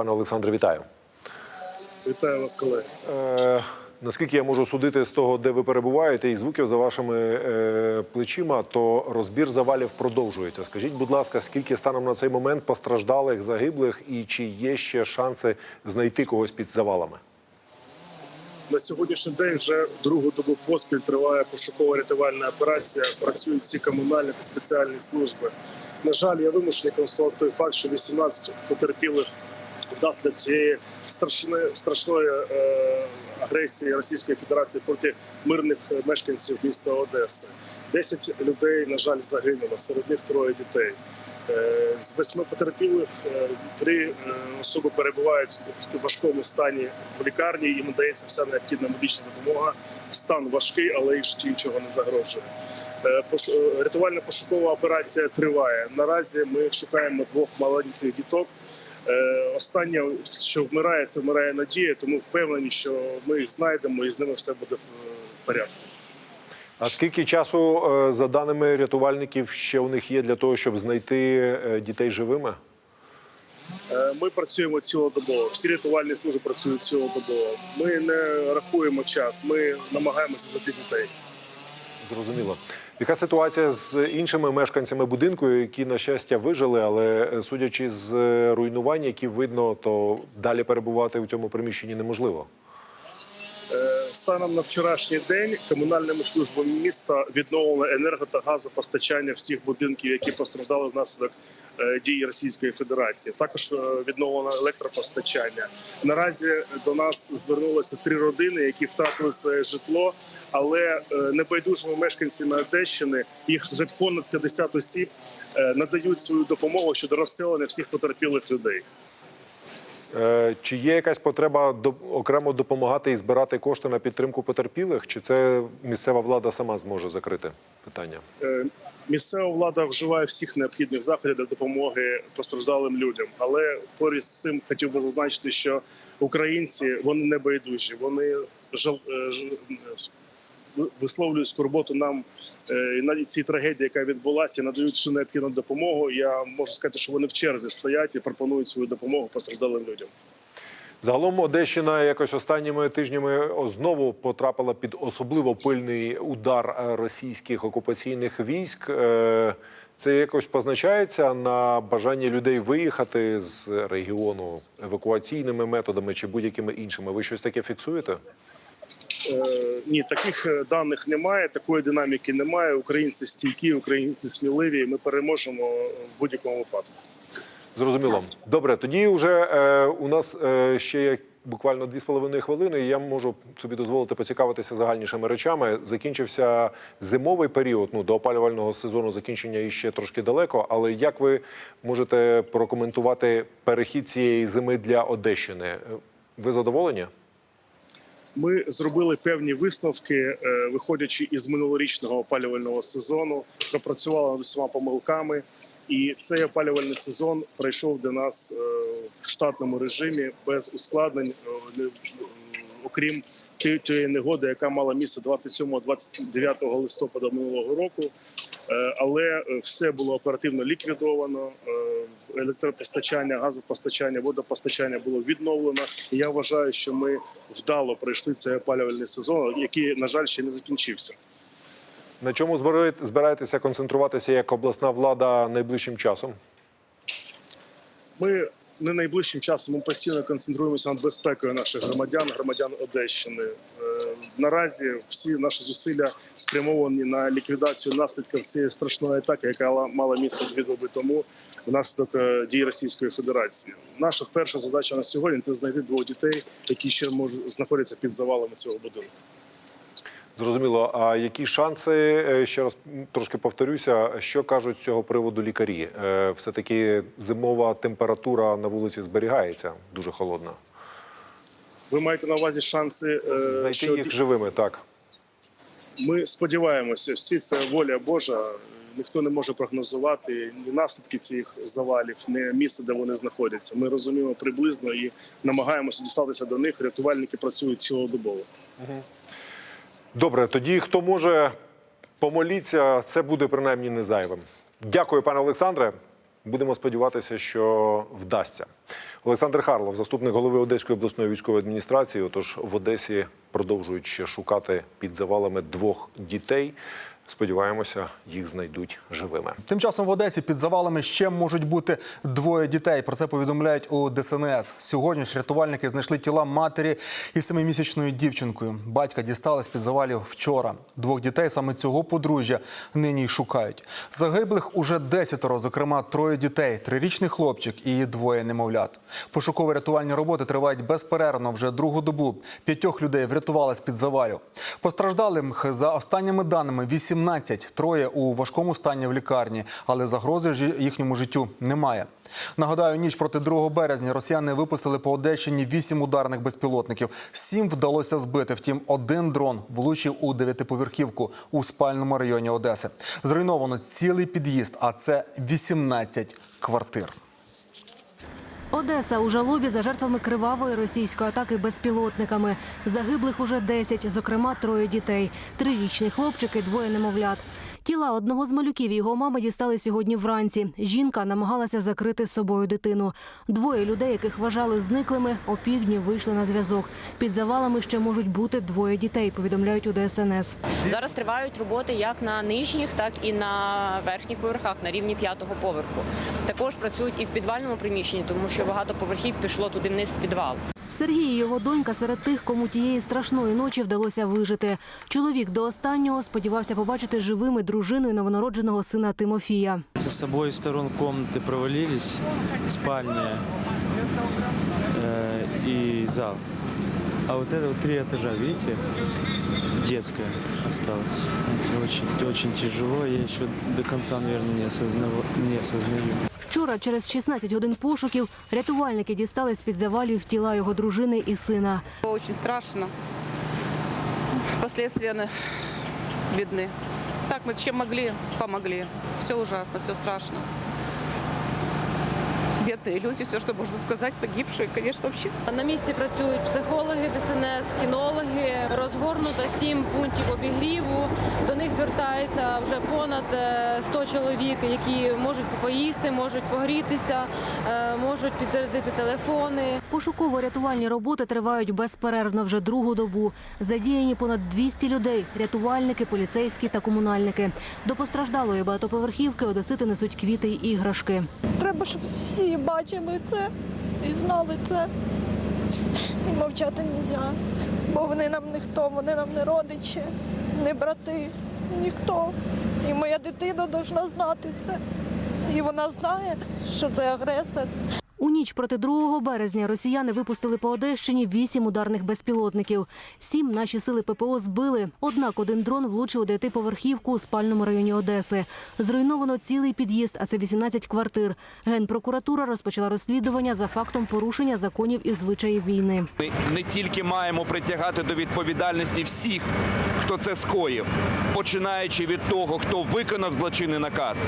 Пане Олександре, вітаю. Вітаю вас, колеги. Е, наскільки я можу судити з того, де ви перебуваєте, і звуків за вашими е, плечима, то розбір завалів продовжується. Скажіть, будь ласка, скільки станом на цей момент постраждалих, загиблих, і чи є ще шанси знайти когось під завалами? На сьогоднішній день вже другу добу поспіль триває пошукова рятувальна операція. Працюють всі комунальні та спеціальні служби. На жаль, я вимушений констатувати той факт, що 18 потерпілих внаслідок цієї страшної страшної е, агресії Російської Федерації проти мирних мешканців міста Одеси. 10 людей, на жаль, загинуло. Серед них троє дітей. Е, З восьми потерпілих е, три е, особи перебувають в важкому стані в лікарні. Їм надається вся необхідна медична допомога. Стан важкий, але їх житті нічого не загрожує. Е, е, Рятувальна пошукова операція триває. Наразі ми шукаємо двох маленьких діток. Е, Останнє, що вмирає, це вмирає надія, тому впевнені, що ми їх знайдемо і з ними все буде в порядку. А скільки часу, за даними рятувальників, ще у них є для того, щоб знайти дітей живими? Е, Ми працюємо цілодобово. Всі рятувальні служби працюють цілодобово. Ми не рахуємо час. Ми намагаємося знайти дітей. Зрозуміло. Яка ситуація з іншими мешканцями будинку, які, на щастя, вижили, але е, судячи з е, руйнувань, які видно, то далі перебувати в цьому приміщенні неможливо. Станом на вчорашній день комунальними службами міста відновлено енерго та газопостачання всіх будинків, які постраждали внаслідок дії Російської Федерації. Також е, відновлено електропостачання. Наразі до нас звернулося три родини, які втратили своє житло, але е, небайдужими мешканцями Одещини їх вже понад 50 осіб е, надають свою допомогу щодо розселення всіх потерпілих людей. Е, Чи є якась потреба окремо допомагати і збирати кошти на підтримку потерпілих? Чи це місцева влада сама зможе закрити питання? Місцева влада вживає всіх необхідних заходів для допомоги постраждалим людям. Але поряд з цим хотів би зазначити, що українці вони не байдужі, вони жал, е, висловлюють скорботу нам е, і навіть цій трагедії, яка відбулася, надають всю необхідну допомогу. Я можу сказати, що вони в черзі стоять і пропонують свою допомогу постраждалим людям. Загалом Одещина якось останніми тижнями знову потрапила під особливо пильний удар е, російських окупаційних військ. Е, Це якось позначається на бажанні людей виїхати з регіону евакуаційними методами чи будь-якими іншими. Ви щось таке фіксуєте? Е, Ні, таких даних немає, такої динаміки немає. Українці стійкі, українці сміливі. Ми переможемо в будь-якому випадку. Зрозуміло. Добре, тоді вже е, у нас е, ще є буквально дві з половиною хвилини. і Я можу собі дозволити поцікавитися загальнішими речами. Закінчився зимовий період. Ну до опалювального сезону закінчення іще трошки далеко. Але як ви можете прокоментувати перехід цієї зими для Одещини? Ви задоволені? Ми зробили певні висновки, е, виходячи із минулорічного опалювального сезону, пропрацювали над усіма помилками. І цей опалювальний сезон пройшов для нас е, в штатному режимі без ускладнень, е, окрім тієї- негоди, яка мала місце 27-29 листопада минулого року. Але все було оперативно ліквідовано. Електропостачання, газопостачання, водопостачання було відновлено. І я вважаю, що ми вдало пройшли цей опалювальний сезон, який, на жаль, ще не закінчився. На чому збираєтеся концентруватися як обласна влада найближчим часом? Ми не найближчим часом ми постійно концентруємося над безпекою наших громадян, громадян Одещини. Е, Наразі всі наші зусилля спрямовані на ліквідацію наслідків цієї страшної атаки, яка мала місце дві доби тому внаслідок е, дій Російської Федерації. Наша перша задача на сьогодні це знайти двох дітей, які ще можуть знаходяться під завалами цього будинку. Зрозуміло. А які шанси е, ще раз трошки повторюся, що кажуть з цього приводу лікарі? Е, Все-таки зимова температура на вулиці зберігається дуже холодна. Ви маєте на увазі шанси, Знайти що їх живими, так. Ми сподіваємося, всі це воля Божа. Ніхто не може прогнозувати ні наслідки цих завалів, ні місце, де вони знаходяться. Ми розуміємо приблизно і намагаємося дістатися до них. Рятувальники працюють цілодобово. Добре, тоді хто може помоліться, це буде принаймні не зайвим. Дякую, пане Олександре. Будемо сподіватися, що вдасться. Олександр Харлов, заступник голови Одеської обласної військової адміністрації. Отож, в Одесі продовжують ще шукати під завалами двох дітей. Сподіваємося, їх знайдуть живими. Тим часом в Одесі під завалами ще можуть бути двоє дітей. Про це повідомляють у ДСНС. Сьогодні ж рятувальники знайшли тіла матері і семимісячною дівчинкою. Батька дістали з під завалів вчора. Двох дітей саме цього подружжя нині й шукають. Загиблих уже десятеро, зокрема троє дітей, трирічний хлопчик і двоє немовлят. Пошуково-рятувальні роботи тривають безперервно вже другу добу. П'ятьох людей врятували під завалів. Постраждалих за останніми даними 18, троє у важкому стані в лікарні, але загрози їхньому життю немає. Нагадаю, ніч проти 2 березня росіяни випустили по Одещині вісім ударних безпілотників. Сім вдалося збити. Втім, один дрон влучив у дев'ятиповерхівку у спальному районі Одеси. Зруйновано цілий під'їзд, а це 18 квартир. Одеса у жалобі за жертвами кривавої російської атаки безпілотниками. Загиблих уже 10, зокрема троє дітей, трирічний хлопчик і двоє немовлят. Тіла одного з малюків його мами дістали сьогодні вранці. Жінка намагалася закрити з собою дитину. Двоє людей, яких вважали зниклими, опівдні вийшли на зв'язок. Під завалами ще можуть бути двоє дітей. Повідомляють у ДСНС. Зараз тривають роботи як на нижніх, так і на верхніх поверхах на рівні п'ятого поверху. Також працюють і в підвальному приміщенні, тому що багато поверхів пішло туди вниз в підвал. Сергій і його донька серед тих, кому тієї страшної ночі вдалося вижити. Чоловік до останнього сподівався побачити живими дружину і новонародженого сина Тимофія. С обоих сторон комнаты провалились, спальня э, и зал. А вот это вот три этажа, видите, детская осталась. Это Очень, очень тяжело, я еще до конца, наверное, не, осознав- не осознаю. Вчора, через 16 годин пошуків, рятувальники дістали з під завалів тіла його дружини і сина. Очень страшно. Последствия на- видны. Так мы чем могли, помогли. Все ужасно, все страшно. Бедные люди, все, что можно сказать, погибшие, конечно, вообще. На місці працюють психологи, ДСНС, кінологи. Розгорнуто сім пунктів обігріву. До них звертається вже понад е, 100 чоловік, які можуть поїсти, можуть погрітися, е, можуть підзарядити телефони. Пошуково-рятувальні роботи тривають безперервно вже другу добу. Задіяні понад 200 людей – рятувальники, поліцейські та комунальники. До постраждалої багатоповерхівки одесити несуть квіти й іграшки. Треба, щоб всі бачили це і знали це. І мовчати не можна. Бо вони нам ніхто, вони нам не родичі, не брати, ніхто. І моя дитина повинна знати це. І вона знає, що це агресор. Ніч проти 2 березня росіяни випустили по Одещині вісім ударних безпілотників. Сім наші сили ППО збили. Однак один дрон влучив у дев'ятиповерхівку у спальному районі Одеси. Зруйновано цілий під'їзд, а це 18 квартир. Генпрокуратура розпочала розслідування за фактом порушення законів і звичаїв війни. Ми не тільки маємо притягати до відповідальності всіх, хто це скоїв, починаючи від того, хто виконав злочинний наказ,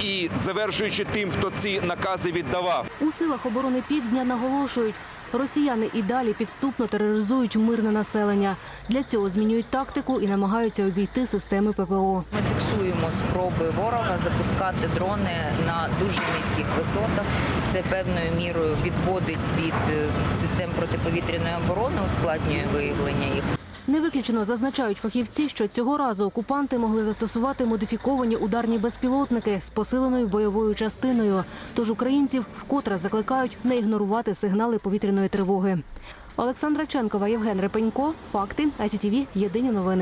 і завершуючи тим, хто ці накази віддавав. У силах оборони Півдня наголошують, росіяни і далі підступно тероризують мирне населення. Для цього змінюють тактику і намагаються обійти системи ППО. Ми фіксуємо спроби ворога запускати дрони на дуже низьких висотах. Це певною мірою відводить від е, систем протиповітряної оборони, ускладнює виявлення їх. Не виключено зазначають фахівці, що цього разу окупанти могли застосувати модифіковані ударні безпілотники з посиленою бойовою частиною. Тож українців вкотре закликають не ігнорувати сигнали повітряної тривоги. Олександра Ченкова, Євген Репенько. Факти. АСІТІВІ. Єдині новини.